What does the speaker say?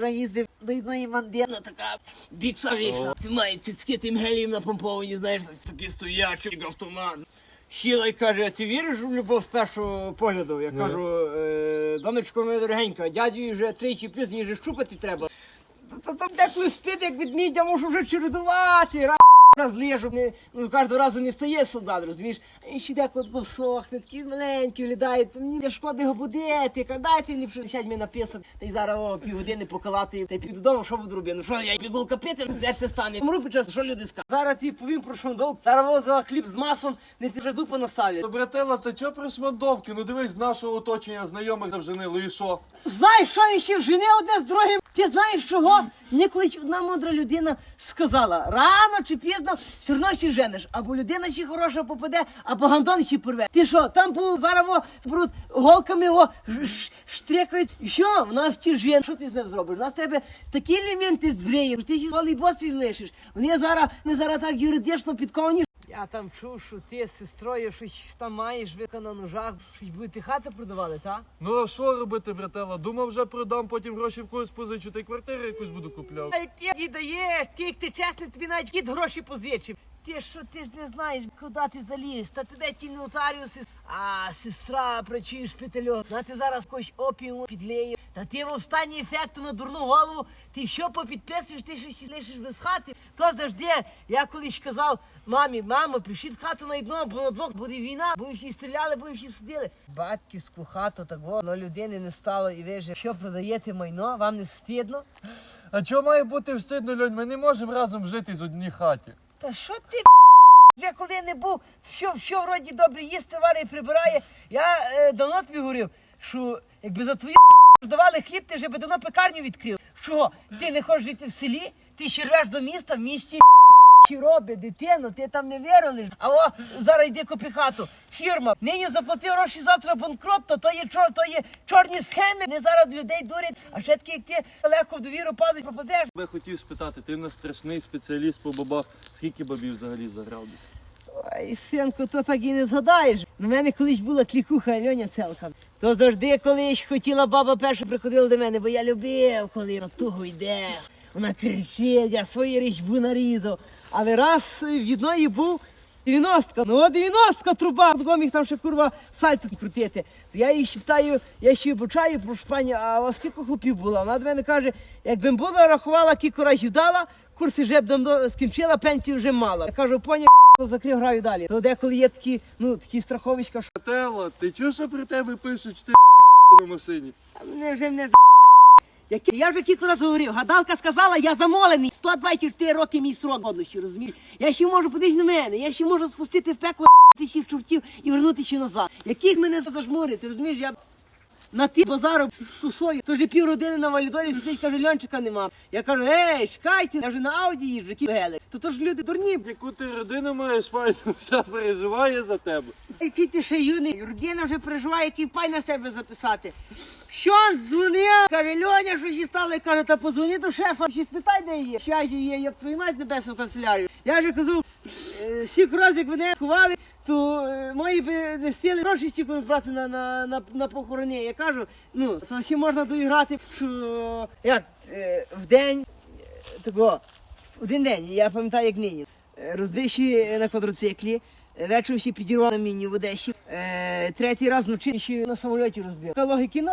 їздив до одної мандина, така бікса вікса. Ти має цицьки тим гелієм напомповані, знаєш, такий стоячий автомат. Щіла й каже, ти віриш в любов з першого погляду? Я кажу, е, донечко моя дорогенька, дядю вже тричі пізніше вже щупати треба. Та- Та там деколи спить, як ведмідь, я можу вже чередувати. Раз, лежу, не, ну, кожного разу не стає солдат, розумієш? І ще деколи тако всохне, такий маленький літає, та мені шкода його будити, дайте ліпше сядь мені на пісок, та й зараз о, півгодини покалати, та й піду додому, що буду робити? Ну що, я пігулка пити, де це стане? Мру під час, що люди скажуть? Зараз ти повім про шондовку, зараз во за хліб з маслом, не ти вже дупу наставлять. Братела, та чо про шмандовки? Ну дивись, з нашого оточення знайомих завженило і що? Знаєш, що ще вжене одне з другим? Ти знаєш чого? Мені колись одна мудра людина сказала, рано чи пізно все одно ще жениш. Або людина ще хороша попаде, або гандон ще порве. Ти що, там був зараз зберуть голками його штрикають. Що? штрикають. нас що? Вона втіжен. Що ти з ним зробиш? У нас в тебе такі елементи збриє, що ти ще голий босі лишиш. Вони зараз, не зараз так юридично підковані. Я там чув, що ти з сестрою щось там маєш вика на ножах, щось будете хати продавали, так? Ну а що робити, братела? Думав, вже продам, потім гроші в когось позичу, та й квартиру якусь буду купляв. Ай, ти їй даєш, ти як ти чесний, тобі навіть кіт гроші позичив. Ти що, ти ж не знаєш, куди ти заліз, та тебе ті нотаріуси, а сестра працює в шпиталю, на ти зараз когось опіум підлеє, та ти в стані ефекту на дурну голову, ти що попідписуєш, ти щось лишиш без хати, то завжди, я колись казав мамі, мамо, пишіть хату на одного, бо на двох буде війна, бо всі стріляли, бо всі судили. Батьківську хату так воно людини не стало, і ви ж, що продаєте майно, вам не стидно? А чого має бути встидно, Льонь? Ми не можемо разом жити з одній хаті. Та що ти вже коли не був, що, що вроді добре їсти, варить, прибирає. Я е, давно тобі говорив, що якби за твою давали хліб, ти вже би давно пекарню відкрив. Що, ти не хочеш жити в селі, ти ще рвеш до міста, в місті чи робить дитину, ти там не вірили. А о, зараз йди купи хату. Фірма, нині заплатив гроші, завтра банкрот, то, то є чор, то є чорні схеми. Не зараз людей дурять, а ще такі, як ти легко в довіру падають, пропадеш. Я хотів спитати, ти в нас страшний спеціаліст по бабах. Скільки бабів взагалі заграв десь? Ой, синку, то так і не згадаєш. У мене колись була клікуха Альоня Целка. То завжди колись хотіла баба перша приходила до мене, бо я любив, коли на туго йде. Вона кричить, я свої річбу нарізав. Але раз в одної був 90-ка. Ну, 90-ка труба, такого міг там ще курва сальто крутити. То я її питаю, я ще обучаю, прошу пані, а у вас скільки хлопів було? Вона до мене каже, якби була рахувала, кілька разів дала, курси вже б давно скінчила, пенсію вже мала. Я кажу, поні, закрив граю далі. То деколи є такі, ну, такі страховичка, що Братела, ти чого що при тебе пишуть, що ти на машині? «А мене вже не з... Я вже кілька разів говорив, гадалка сказала, я замолений. 124 роки мій срок годності, розумієш? Я ще можу подивись на мене, я ще можу спустити в пекло тисячі чортів і вернути ще назад. Яких мене зажмурити, розумієш? Я на ті базару з косою, то вже півродини на валідолі сидить, каже, льончика нема. Я кажу, ей, чекайте, я вже на ауді їжджу, які гели. То то ж люди дурні. Яку ти родину маєш, файно, вся переживає за тебе. Який ти ще юний, родина вже переживає, який пай на себе записати. Що он дзвонив? Каже, Льоня, що ще стало? Я кажу, та позвони до шефа, ще спитай, де є. Ще ж є, як твою мать небесну канцелярію. Я вже казав, е, стільки разів, як мене ховали, то е, мої би не стіли гроші стільки збрати на, на, на, на похороні. Я кажу, ну, то ще можна доіграти, що як е, в день е, такого, один день, я пам'ятаю, як нині. Е, Роздвищі на квадроциклі, е, вечором ще підірвав на міні в Одесі, е, третій раз вночі ще на самольоті розбив. Логіки ноль.